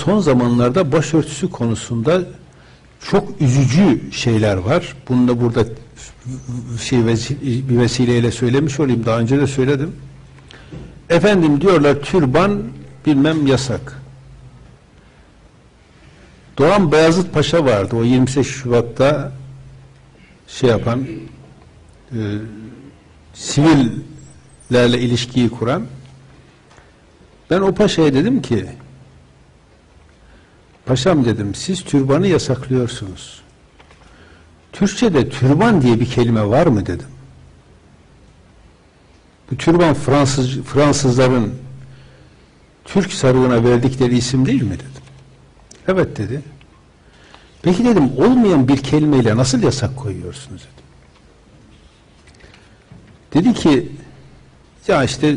son zamanlarda başörtüsü konusunda çok üzücü şeyler var. Bunu da burada şey bir vesileyle söylemiş olayım. Daha önce de söyledim. Efendim diyorlar türban bilmem yasak. Doğan Beyazıt Paşa vardı. O 28 Şubat'ta şey yapan e, sivillerle ilişkiyi kuran ben o paşaya dedim ki paşam dedim siz türbanı yasaklıyorsunuz. Türkçe'de türban diye bir kelime var mı dedim. Bu türban Fransız, Fransızların Türk sarığına verdikleri isim değil mi dedim. Evet dedi. Peki dedim olmayan bir kelimeyle nasıl yasak koyuyorsunuz dedim. Dedi ki ya işte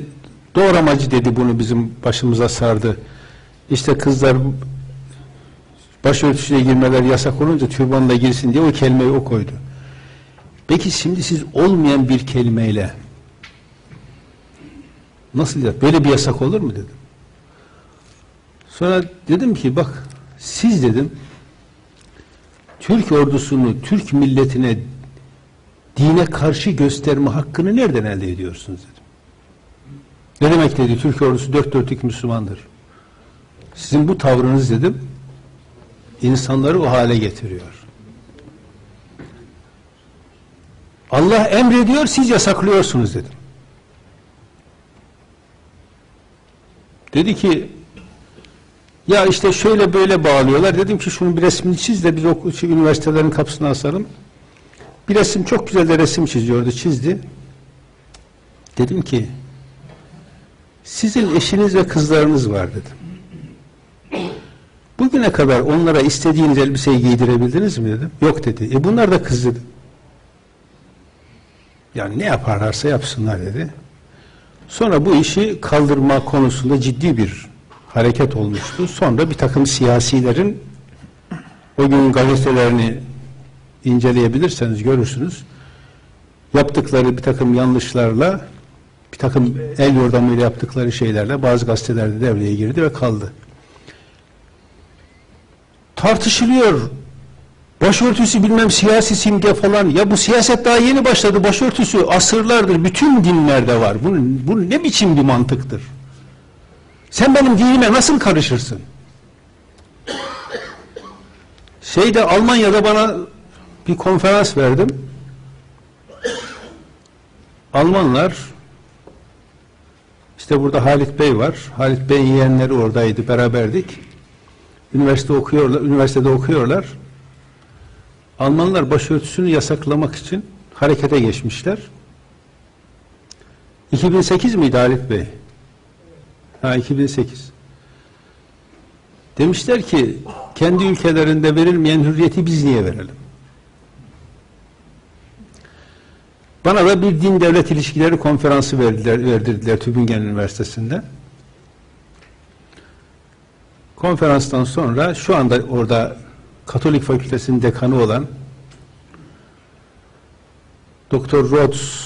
doğramacı dedi bunu bizim başımıza sardı. İşte kızlar başörtüsüyle girmeler yasak olunca türbanla girsin diye o kelimeyi o koydu. Peki şimdi siz olmayan bir kelimeyle nasıl ya böyle bir yasak olur mu dedim. Sonra dedim ki bak siz dedim Türk ordusunu Türk milletine dine karşı gösterme hakkını nereden elde ediyorsunuz dedim. Ne demek dedi Türk ordusu dört dörtlük Müslümandır. Sizin bu tavrınız dedim insanları o hale getiriyor. Allah emrediyor siz yasaklıyorsunuz dedim. Dedi ki ya işte şöyle böyle bağlıyorlar. Dedim ki şunu bir resmini çiz de biz okul, şu üniversitelerin kapısına asalım. Bir resim çok güzel de resim çiziyordu, çizdi. Dedim ki sizin eşiniz ve kızlarınız var dedim. Bugüne kadar onlara istediğiniz elbiseyi giydirebildiniz mi dedim. Yok dedi. E bunlar da kız dedi. Yani ne yaparlarsa yapsınlar dedi. Sonra bu işi kaldırma konusunda ciddi bir hareket olmuştu. Sonra bir takım siyasilerin o gün gazetelerini inceleyebilirseniz görürsünüz. Yaptıkları bir takım yanlışlarla bir takım el yordamıyla yaptıkları şeylerle bazı gazetelerde devreye girdi ve kaldı. Tartışılıyor. Başörtüsü bilmem siyasi simge falan. Ya bu siyaset daha yeni başladı. Başörtüsü asırlardır bütün dinlerde var. Bu, bu ne biçim bir mantıktır? Sen benim dinime nasıl karışırsın? Şeyde Almanya'da bana bir konferans verdim. Almanlar işte burada Halit Bey var. Halit Bey yeğenleri oradaydı. Beraberdik. Üniversite okuyorlar, üniversitede okuyorlar. Almanlar başörtüsünü yasaklamak için harekete geçmişler. 2008 miydi Halit Bey? Ha 2008. Demişler ki kendi ülkelerinde verilmeyen hürriyeti biz niye verelim? Bana da bir din devlet ilişkileri konferansı verdiler, verdirdiler Tübingen Üniversitesi'nde. Konferanstan sonra şu anda orada Katolik Fakültesinin dekanı olan Doktor Rhodes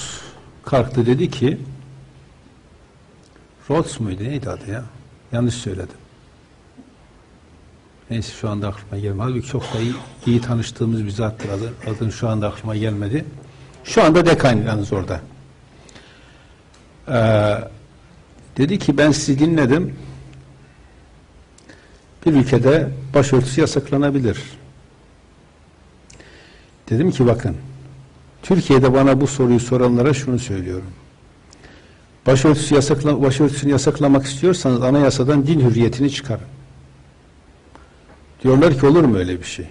kalktı dedi ki Rhodes muydu? Neydi adı ya? Yanlış söyledim. Neyse şu anda aklıma gelmedi. Çok da iyi, iyi tanıştığımız bir zattır adı. Adın şu anda aklıma gelmedi. Şu anda dekan yalnız orada. Ee, dedi ki ben sizi dinledim. Bir ülkede başörtüsü yasaklanabilir. Dedim ki bakın Türkiye'de bana bu soruyu soranlara şunu söylüyorum. Başörtüsü yasakla, başörtüsünü yasaklamak istiyorsanız anayasadan din hürriyetini çıkarın. Diyorlar ki olur mu öyle bir şey?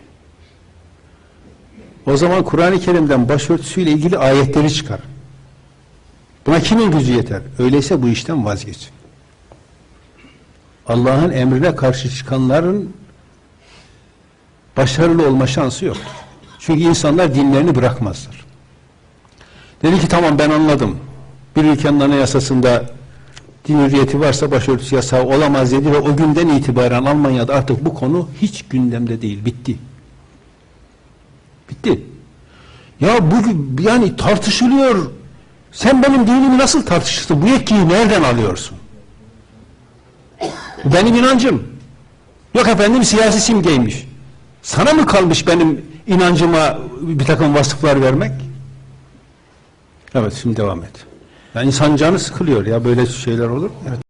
O zaman Kur'an-ı Kerim'den başörtüsüyle ilgili ayetleri çıkar. Buna kimin gücü yeter? Öyleyse bu işten vazgeçin. Allah'ın emrine karşı çıkanların başarılı olma şansı yoktur. Çünkü insanlar dinlerini bırakmazlar. Dedi ki tamam ben anladım. Bir ülkenin anayasasında din hürriyeti varsa başörtüsü yasağı olamaz dedi ve o günden itibaren Almanya'da artık bu konu hiç gündemde değil. Bitti. Bitti. Ya bugün yani tartışılıyor. Sen benim dinimi nasıl tartışırsın? Bu yetkiyi nereden alıyorsun? Bu benim inancım. Yok efendim siyasi simgeymiş. Sana mı kalmış benim inancıma bir takım vasıflar vermek? Evet şimdi devam et. Ya insan canı sıkılıyor ya böyle şeyler olur. Evet.